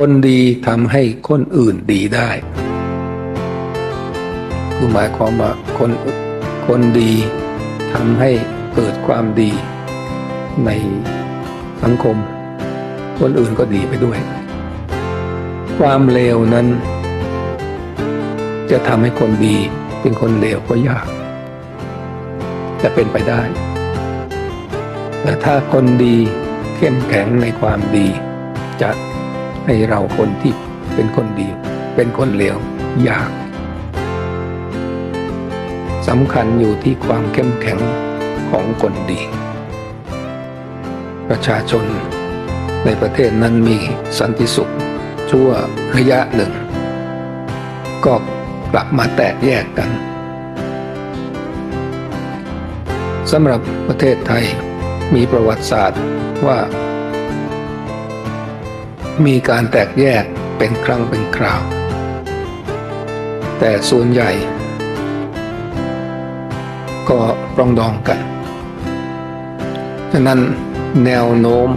คนดีทำให้คนอื่นดีได้คือหมายความว่าคนคนดีทำให้เกิดความดีในสังคม คนอื่นก็ดีไปด้วย ความเลวนั้น จะทำให้คนดีเป็นคนเลวก็ยากแต่เป็นไปได้ แต่ถ้าคนดีเข้มแข็งในความดีจะ ให้เราคนที่เป็นคนดี เป็นคนเลวยากสำคัญอยู่ที่ความเข้มแข็งของคนดี ประชาชนในประเทศนั้นมีสันติสุข ชั่วระยะหนึ่ง ก็กลับมาแตกแยกกันสำหรับประเทศไทยมีประวัติศาสตร์ว่า มีการแตกแยกเป็นครั้งเป็นคราว แต่ส่วนใหญ่ ก็ปรองดองกัน ฉะนั้นแนวโน้ม